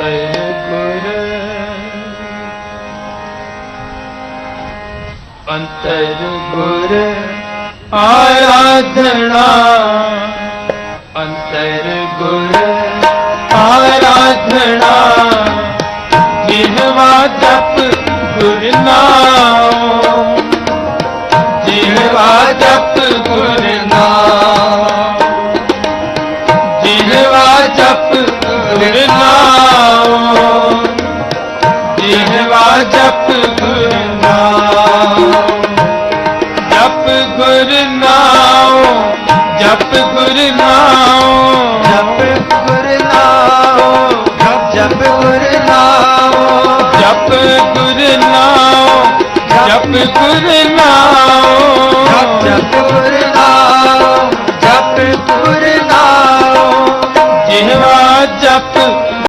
ਅੰਤਰ ਗੁਰ ਅੰਤਰ ਆਰਾਧਨਾ, ਅੰਤਰ ਗੁਰ, ਆਰਾਧਨਾ ਜਿਹਵਾ ਜਪ ਗੁਰ ਨਾਮ ਜਿਹਵਾ ਜਪ ਗੁਰ ਨਾਮ ਜਿਹਵਾ ਜਪ ਜਪ ਗੁਰ ਨਾਮ ਜਪ ਗੁਰ ਨਾਮ ਜਪ ਗੁਰ ਨਾਮ ਜਪ ਗੁਰ ਨਾਮ ਜਪ ਗੁਰ ਨਾਮ ਜਪ ਗੁਰ ਨਾਮ ਜਪ ਗੁਰ ਨਾਮ ਜਪ ਗੁਰ ਨਾਮ ਜਪ ਗੁਰ ਨਾਮ ਜਿਹਵਾ ਜਪ